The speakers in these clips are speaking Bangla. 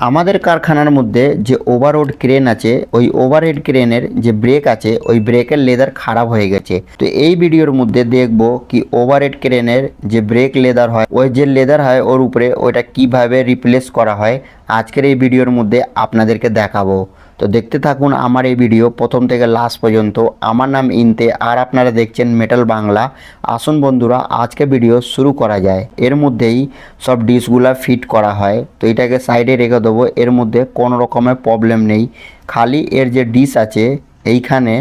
আমাদের কারখানার মধ্যে যে ওভারহেড ক্রেন আছে, ওই ওভারহেড ক্রেনের যে ব্রেক আছে, ওই ব্রেকের লেদার খারাপ হয়ে গেছে। তো এই ভিডিওর মধ্যে দেখব কি ওভারহেড ক্রেনের যে ব্রেক লেদার হয়, ওই যে লেদার হয়, ওর উপরে ওইটা কীভাবে রিপ্লেস করা হয়। আজকের এই ভিডিওর মধ্যে আপনাদেরকে দেখাবো। তো দেখতে থাকুন আমার এই ভিডিও প্রথম থেকে লাস্ট পর্যন্ত। আমার নাম ইনতে, আর আপনারা দেখছেন মেটাল বাংলা আসুন বন্ধুরা, আজকে ভিডিও শুরু করা যায়। এর মধ্যেই সব ডিশগুলা ফিট করা হয়। তো এটাকে সাইডে রেখে দেবো। এর মধ্যে কোনো রকমের প্রবলেম নেই। খালি এর যে ডিশ আছে এইখানে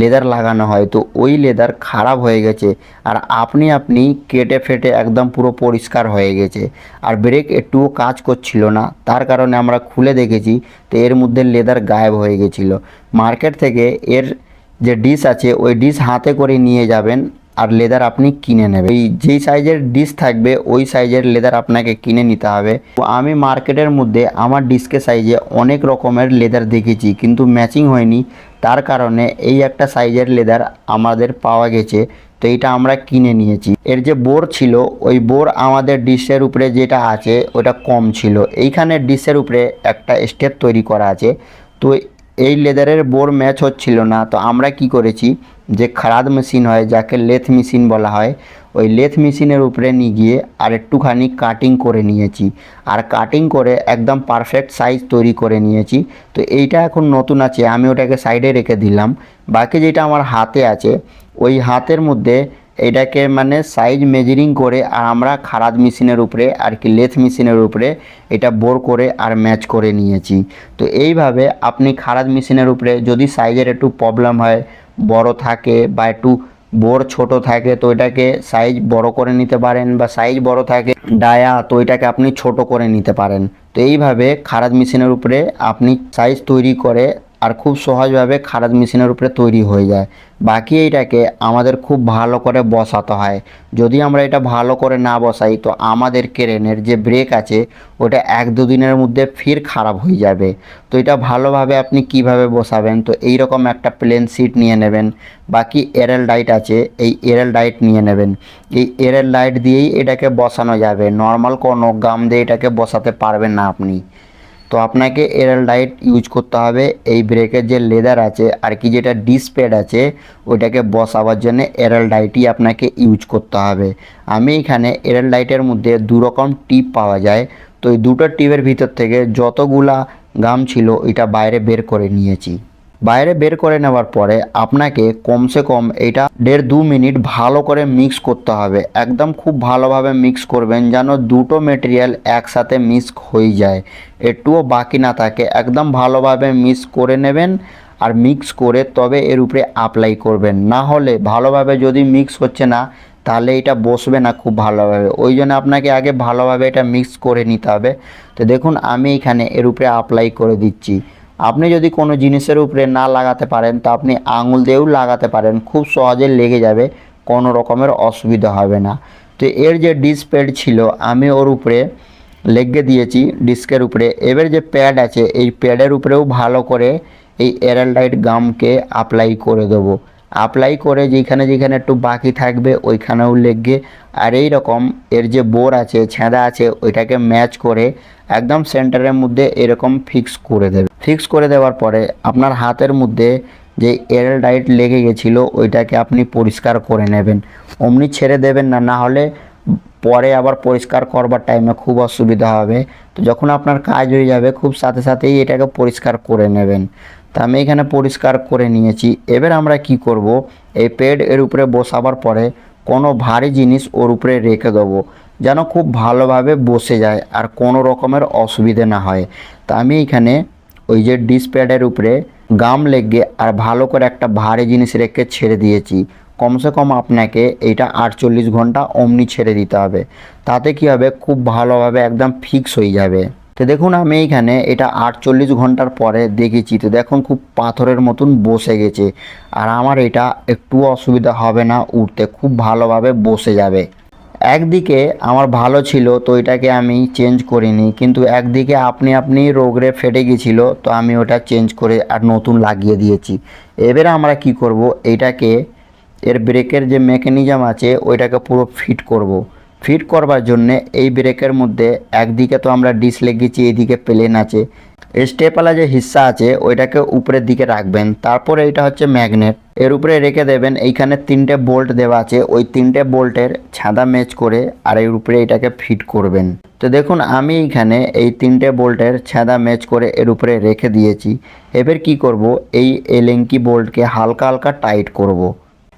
লেদার লাগানো হয়। তো ওই লেদার খারাপ হয়ে গেছে আর আপনি আপনি কেটে ফেটে একদম পুরো পরিষ্কার হয়ে গেছে। আর ব্রেক একটুও কাজ করছিল না। তার কারণে আমরা খুলে দেখেছি তো এর মধ্যে লেদার গায়েব হয়ে গেছিল। মার্কেট থেকে এর যে ডিশ আছে, ওই ডিশ হাতে করে নিয়ে যাবেন। আর লেদার আপনি কিনে নেবেন এই যেই সাইজের ডিশ থাকবে, ওই সাইজের লেদার আপনাকে কিনে নিতে হবে। আমি মার্কেটের মধ্যে আমার ডিস্কের সাইজে অনেক রকমের লেদার দেখেছি, কিন্তু ম্যাচিং হয়নি। তার কারণে এই একটা সাইজের লেদার আমাদের পাওয়া গেছে, তো এটা আমরা কিনে নিয়েছি। এর যে বোর ছিল, ওই বোর আমাদের ডিশের উপরে যেটা আছে, ওটা কম ছিল। এইখানে ডিশের উপরে একটা স্টেপ তৈরি করা আছে। তো এই লেদারের বোর ম্যাচ হচ্ছিল না। তো আমরা কি করেছি যে খারাদ মেশিন হয়, যাকে লেথ মেশিন বলা হয়, ওই লেথ মেশিনের উপরে নিয়ে গিয়ে আর একটুখানি কাটিং করে নিয়েছি। আর কাটিং করে একদম পারফেক্ট সাইজ তৈরি করে নিয়েছি। তো এইটা এখন নতুন আছে, আমি ওটাকে সাইডে রেখে দিলাম। বাকি যেটা আমার হাতে আছে, ওই হাতের মধ্যে এটাকে মানে সাইজ মেজারিং করে আর আমরা খারাদ মেশিনের উপরে আর কি লেথ মেশিনের উপরে এটা বোর করে আর ম্যাচ করে নিয়েছি। তো এইভাবে আপনি খারাদ মেশিনের উপরে যদি সাইজের একটু প্রবলেম হয়, বড় থাকে বা একটু বোর ছোট থাকে, তো এটাকে সাইজ বড় করে নিতে পারেন বা সাইজ বড় থাকে, ডায়া, তো এটাকে আপনি ছোট করে নিতে পারেন। তো এইভাবে খারাদ মেশিনের উপরে আপনি সাইজ তৈরি করে আর খুব সহজভাবে খারাদ মেশিনের উপরে তৈরি হয়ে যায়। বাকি এইটাকে আমাদের খুব ভালো করে বসাতে হয়। যদি আমরা এটা ভালো করে না বসাই, তো আমাদের ক্রেনের যে ব্রেক আছে, ওটা এক দুদিনের মধ্যে ফির খারাপ হয়ে যাবে। তো এটা ভালোভাবে আপনি কীভাবে বসাবেন? তো এই রকম একটা প্লেন সিট নিয়ে নেবেন। বাকি এরেল ডাইট আছে, এই এরেল ডাইট নিয়ে নেবেন। এই এরেল ডাইট দিয়েই এটাকে বসানো যাবে। নর্মাল কোনো গাম দিয়ে এটাকে বসাতে পারবেন না আপনি। তো আপনাকে এরাল ডাইট ইউজ করতে হবে। এই ব্রেকের যে লেদার আছে আর কি যেটা ডিসপ্যাড আছে, ওইটাকে বসাবার জন্য এরাল ডাইটই আপনাকে ইউজ করতে হবে। আমি এখানে এরাল ডাইটের মধ্যে দুরকম টিপ পাওয়া যায়। তো এই দুটো টিপের ভিতর থেকে যতগুলা গাম ছিল এটা বাইরে বের করে নিয়েছি। বাইরে বের করে নেওয়ার পরে আপনাকে কমসে কম এটা দেড় দু মিনিট ভালো করে মিক্স করতে হবে। একদম খুব ভালোভাবে মিক্স করবেন যেন দুটো মেটেরিয়াল একসাথে মিক্স হয়ে যায়। একটুও বাকি না থাকে। একদম ভালোভাবে মিক্স করে নেবেন আর মিক্স করে তবে এর উপরে অ্যাপ্লাই করবেন। না হলে ভালোভাবে যদি মিক্স হচ্ছে না, তাহলে এটা বসবে না খুব ভালোভাবে। ওই জন্য আপনাকে আগে ভালোভাবে এটা মিক্স করে নিতে হবে। তো দেখুন, আমি এখানে এর উপরে অ্যাপ্লাই করে দিচ্ছি। আপনি যদি কোনো জিনিসের উপরে না লাগাতে পারেন, তা আপনি আঙুল দিয়েও লাগাতে পারেন, খুব সহজে লেগে যাবে, কোনো রকমের অসুবিধা হবে না। তো এর যে ডিস প্যাড ছিল, আমি ওর উপরে লেগে দিয়েছি ডিস্কের উপরে। এবার যে প্যাড আছে, এই প্যাডের উপরেও ভালো করে এই এরালডাইট গামকে অ্যাপ্লাই করে দেবো। অ্যাপ্লাই করে যেখানে যেখানে একটু বাকি থাকবে, ওইখানেও লেগে আর এই রকম এর যে বোর আছে ছেঁদা আছে, ওইটাকে ম্যাচ করে একদম সেন্টারের মধ্যে এরকম ফিক্স করে দেবে। ফিক্স করে দেওয়ার পরে আপনার হাতের মধ্যে যে এরেল ডাইট লেগে গেছিল, ওইটাকে আপনি পরিষ্কার করে নেবেন। অমনি ছেড়ে দেবেন না না হলে পরে আবার পরিষ্কার করবার টাইমে খুব অসুবিধা হবে। তো যখন আপনার কাজ হয়ে যাবে, খুব সাথে সাথেই এটাকে পরিষ্কার করে নেবেন। তা আমি এখানে পরিষ্কার করে নিয়েছি। এবার আমরা কি করব? এই পেড এর উপরে বসাবার পরে কোনো ভারী জিনিস ওর উপরে রেখে দেবো। যেন খুব ভালোভাবে বসে যায় আর কোনো রকমের অসুবিধে না হয়। তা আমি এখানে ওই যে ডিসপ্যাডের উপরে গাম লেগে আর ভালো করে একটা ভারী জিনিস রেখে ছেড়ে দিয়েছি। কমসে কম আপনাকে এইটা আটচল্লিশ ঘণ্টা অমনি ছেড়ে দিতে হবে। তাতে কি হবে? খুব ভালোভাবে একদম ফিক্স হয়ে যাবে। তো দেখুন, আমি এইখানে এটা আটচল্লিশ ঘণ্টার পরে দেখেছি তো দেখুন, খুব পাথরের মতন বসে গেছে। আর আমার এটা একটু অসুবিধা হবে না উঠতে। খুব ভালোভাবে বসে যাবে। একদিকে আমার ভালো ছিল, তো এটাকে আমি চেঞ্জ করিনি। কিন্তু একদিকে আপনি আপনি রোগরে ফেটে গেছিল, তো আমি ওটা চেঞ্জ করে আর নতুন লাগিয়ে দিয়েছি। এবারে আমরা কি করব? এটাকে, এর ব্রেকের যে মেকানিজম আছে, ওইটাকে পুরো ফিট করব। ফিট করবার জন্যে এই ব্রেকের মধ্যে একদিকে তো আমরা ডিস লেগেছি এইদিকে প্লেন আছে। স্টেপওয়ালা যে হিস্সা আছে, ওইটাকে উপরের দিকে রাখবেন। তারপরে এটা হচ্ছে ম্যাগনেট। এর উপরে রেখে দেবেন, এইখানে তিনটে বোল্ট দেওয়া আছে। ওই তিনটে বোল্টের ছাদা ম্যাচ করে আর এর উপরে এটাকে ফিট করবেন। তো দেখুন, আমি এইখানে এই তিনটে বোল্টের ছাদা ম্যাচ করে এর উপরে রেখে দিয়েছি। এবার কি করব? এই এলেঙ্কি বোল্টকে হালকা হালকা টাইট করব।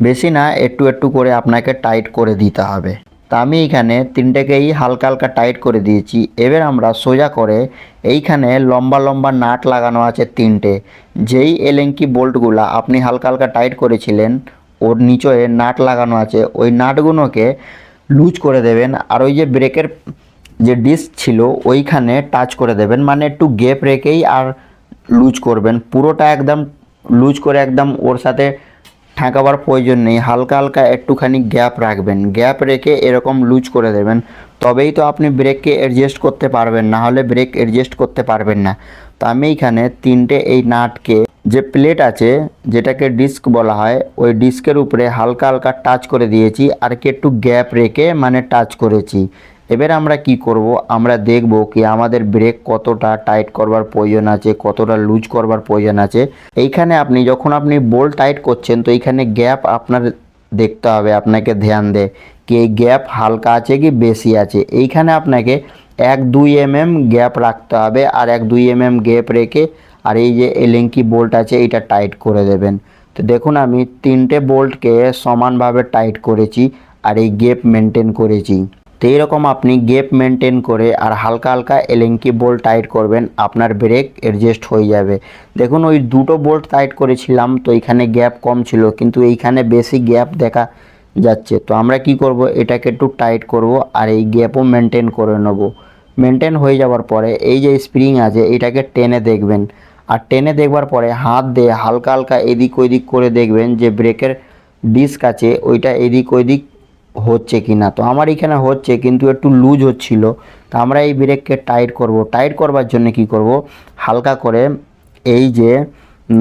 বেশি না, একটু একটু করে আপনাকে টাইট করে দিতে হবে। তা আমি এইখানে তিনটেকেই হালকা হালকা টাইট করে দিয়েছি। এবার আমরা সোজা করে এইখানে লম্বা লম্বা নাট লাগানো আছে তিনটে। যেই এলেঙ্কি বোল্টগুলা আপনি হালকা হালকা টাইট করেছিলেন, ওর নিচয়ে নাট লাগানো আছে, ওই নাটগুলোকে লুজ করে দেবেন। আর ওই যে ব্রেকের যে ডিস্ক ছিল, ওইখানে টাচ করে দেবেন। মানে একটু গেপ রেখেই আর লুজ করবেন। পুরোটা একদম লুজ করে একদম ওর সাথে ঠেকাবার প্রয়োজন নেই। হালকা হালকা একটুখানি গ্যাপ রাখবেন। গ্যাপ রেখে এরকম লুজ করে দেবেন। তবেই তো আপনি ব্রেককে অ্যাডজাস্ট করতে পারবেন, না হলে ব্রেক অ্যাডজাস্ট করতে পারবেন না। তো আমি এইখানে তিনটে এই নাটকে যে প্লেট আছে, যেটাকে ডিস্ক বলা হয়, ওই ডিস্কের উপরে হালকা হালকা টাচ করে দিয়েছি আর কি একটু গ্যাপ রেখে মানে টাচ করেছি। এবার আমরা কি করব? আমরা দেখব কি আমাদের ব্রেক কতটা টাইট করবার প্রয়োজন আছে, কতটা লুজ করবার প্রয়োজন আছে। এইখানে আপনি, যখন আপনি বোল্ট টাইট করছেন, তো এইখানে গ্যাপ আপনার দেখতে হবে, আপনাকে ধ্যান দে। কি এই গ্যাপ হালকা আছে কি বেশি আছে? এইখানে আপনাকে এক দুই এম এম গ্যাপ রাখতে হবে, আর এক দুই এম এম গ্যাপ রেখে, আর এই যে এলেঙ্কি বোল্ট আছে এটা টাইট করে দেবেন। তো দেখুন, আমি তিনটে বোল্টকে সমানভাবে টাইট করেছি, আর এই গ্যাপ মেনটেন করেছি। তো এইরকম আপনি গ্যাপ মেনটেন করে আর হালকা হালকা এলেঙ্কি বোল্ট টাইট করবেন, আপনার ব্রেক অ্যাডজাস্ট হয়ে যাবে। দেখুন, ওই দুটো বোল্ট টাইট করেছিলাম, তো এইখানে গ্যাপ কম ছিল, কিন্তু এইখানে বেশি গ্যাপ দেখা যাচ্ছে। তো আমরা কি করব? এটাকে একটু টাইট করব আর এই গ্যাপও মেনটেন করে নেব। মেনটেন হয়ে যাওয়ার পরে এই যে স্প্রিং আছে, এটাকে টেনে দেখবেন। আর টেনে দেখবার পরে হাত দিয়ে হালকা হালকা এদিক ওইদিক করে দেখবেন যে ব্রেকের ডিস্ক আছে, ওইটা এদিক ওইদিক হচ্ছে কি না? তো আমার এখানে হচ্ছে, কিন্তু একটু লুজ হচ্ছিল। তো আমরা এই ব্রেককে টাইট করব। টাইট করবার জন্য কি করব? হালকা করে এই যে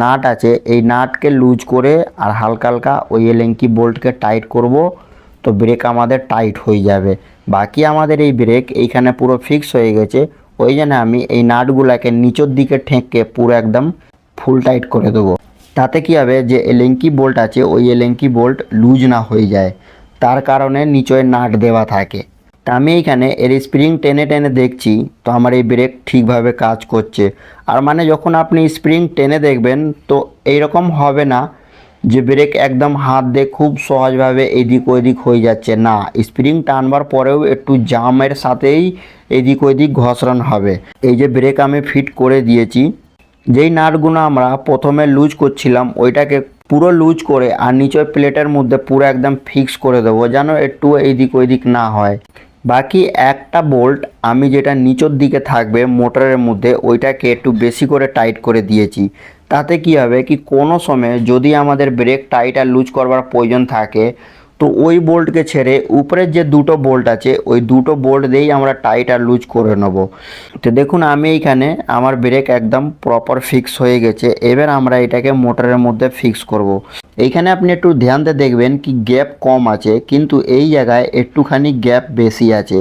নাট আছে, এই নাটকে লুজ করে আর হালকা হালকা ওই এলেঙ্কি বোল্টকে টাইট করব। তো ব্রেক আমাদের টাইট হয়ে যাবে। বাকি আমাদের এই ব্রেক এইখানে পুরো ফিক্স হয়ে গেছে। ওই জন্য আমি এই নাটগুলোকে নিচের দিকে ঠেকে পুরো একদম ফুল টাইট করে দেবো। তাতে কি হবে? যে এলেঙ্কি বোল্ট আছে, ওই এলেঙ্কি বোল্ট লুজ না হয়ে যায়। তার কারণে নিচে নাট দেওয়া থাকে। তা আমি এইখানে এর স্প্রিং টেনে টেনে দেখছি, তো আমার এই ব্রেক ঠিকভাবে কাজ করছে। আর মানে যখন আপনি স্প্রিং টেনে দেখবেন, তো এইরকম হবে না যে ব্রেক একদম হাত দিয়ে খুব সহজভাবে এদিক ওইদিক হয়ে যাচ্ছে। না স্প্রিং টানবার পরেও একটু জামের সাথেই এদিক ওইদিক ঘষরণ হবে। এই যে ব্রেক আমি ফিট করে দিয়েছি, যেই নাটগুলো আমরা প্রথমে লুজ করছিলাম, ওইটাকে পুরো লুজ করে আর নিচের প্লেটের মধ্যে পুরো একদম ফিক্স করে দেবো যেন একটু এইদিক ওইদিক না হয়। বাকি একটা বোল্ট আমি যেটা নিচের দিকে থাকবে মোটরের মধ্যে, ওইটাকে একটু বেশি করে টাইট করে দিয়েছি। তাতে কি হবে কি কোনো সময় যদি আমাদের ব্রেক টাইট আর লুজ করবার প্রয়োজন থাকে তো ওই বোল্টকে ছেড়ে উপরের যে দুটো বোল্ট আছে, ওই দুটো বোল্ট দিয়েই আমরা টাইট আর লুজ করে নেব। তো দেখুন, আমি এইখানে আমার ব্রেক একদম প্রপার ফিক্স হয়ে গেছে। এবার আমরা এটাকে মোটরের মধ্যে ফিক্স করব। এইখানে আপনি একটু ধ্যান দেখবেন কি গ্যাপ কম আছে, কিন্তু এই জায়গায় একটুখানি গ্যাপ বেশি আছে।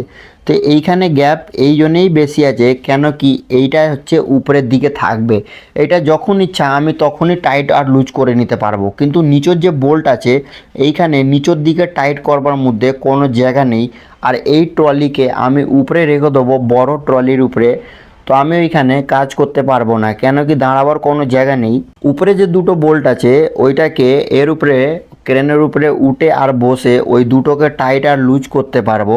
তো এইখানে গ্যাপ এই জন্যেই বেশি আছে, কেন কি এইটা হচ্ছে উপরের দিকে থাকবে। এটা যখন ইচ্ছা আমি তখনই টাইট আর লুজ করে নিতে পারব। কিন্তু নিচের যে বোল্ট আছে, এইখানে নিচের দিকে টাইট করবার মধ্যে কোনো জায়গা নেই। আর এই ট্রলিকে আমি উপরে রেখে দেবো, বড় ট্রলির উপরে। তো আমি ওইখানে কাজ করতে পারব না, কেন কি দাঁড়াবার কোনো জায়গা নেই। উপরে যে দুটো বোল্ট আছে, ওইটাকে এর উপরে ক্রেনের উপরে উঠে আর বসে ওই দুটোকে টাইট আর লুজ করতে পারব।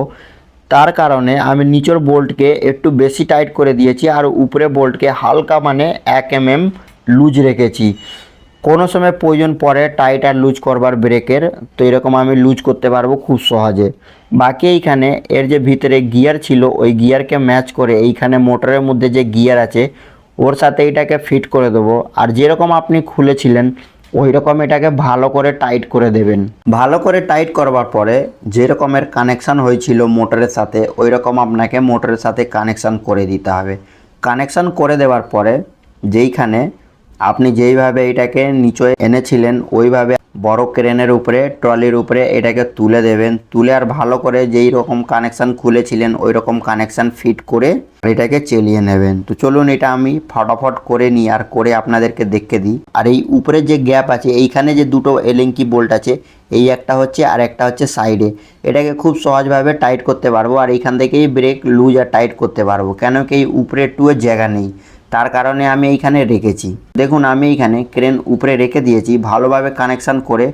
তার কারণে আমি নিচের বোল্টকে একটু বেশি টাইট করে দিয়েছি আর উপরে বোল্টকে হালকা মানে এক এম এম লুজ রেখেছি। কোনো সময় প্রয়োজন পড়ে টাইট আর লুজ করবার ব্রেকের, তো এরকম আমি লুজ করতে পারব খুব সহজে। বাকি এইখানে এর যে ভিতরে গিয়ার ছিল, ওই গিয়ারকে ম্যাচ করে এইখানে মোটরের মধ্যে যে গিয়ার আছে, ওর সাথে এটাকে ফিট করে দেবো। আর যেরকম আপনি খুলেছিলেন ওই রকম এটাকে ভালো করে টাইট করে দেবেন। ভালো করে টাইট করবার পরে যে রকমের কানেকশান হয়েছিল মোটরের সাথে, ওই রকম আপনাকে মোটরের সাথে কানেকশান করে দিতে হবে। কানেকশান করে দেওয়ার পরে যেইখানে আপনি যেইভাবে এটাকে নিচে এনেছিলেন, ওইভাবে বড় ক্রেনের উপরে, ট্রলির উপরে এটাকে তুলে দেবেন। তুলে আর ভালো করে যেই রকম কানেকশান খুলেছিলেন ওই রকম কানেকশান ফিট করে এটাকে চালিয়ে নেবেন। তো চলুন এটা আমি ফটাফট করে নিই আর করে আপনাদেরকে দেখে দিই। আর এই উপরে যে গ্যাপ আছে, এইখানে যে দুটো এলিঙ্কি বোল্ট আছে, এই একটা হচ্ছে আর একটা হচ্ছে সাইডে। এটাকে খুব সহজভাবে টাইট করতে পারব, আর এইখান থেকেই ব্রেক লুজ আর টাইট করতে পারব। কেন কি এই উপরে টুয়ের জায়গা নেই। তার কারণে আমি এইখানে রেখেছি। দেখুন, আমি এইখানে ক্রেন উপরে রেখে দিয়েছি, ভালোভাবে কানেকশান করে,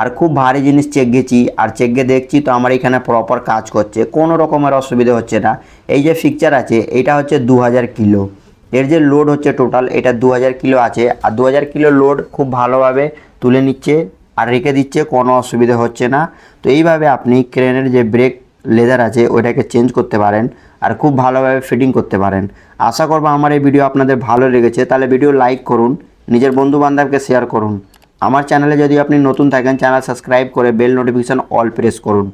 আর খুব ভারী জিনিস চেক গেছি, আর চেক গিয়ে দেখছি তো আমার এখানে প্রপার কাজ করছে। কোনো রকমের অসুবিধা হচ্ছে না। এই যে ফিকচার আছে, এটা হচ্ছে দু হাজার কিলো। এর যে লোড হচ্ছে টোটাল এটা দু হাজার কিলো আছে। আর দু হাজার কিলো লোড খুব ভালোভাবে তুলে নিচ্ছে, আর রেখে দিচ্ছে, কোনো অসুবিধা হচ্ছে না। তো এইভাবে আপনি ক্রেনের যে ব্রেক লেদার আছে ওইটাকে চেঞ্জ করতে পারেন। আর খুব ভালোভাবে ফিটিং করতে পারেন। আশা করব আমার এই ভিডিও আপনাদের ভালো লেগেছে। তাহলে ভিডিও লাইক করুন, নিজের বন্ধু বান্ধবকে শেয়ার করুন। আমার চ্যানেলে যদি আপনি নতুন থাকেন চ্যানেল সাবস্ক্রাইব করে বেল নোটিফিকেশান অল প্রেস করুন।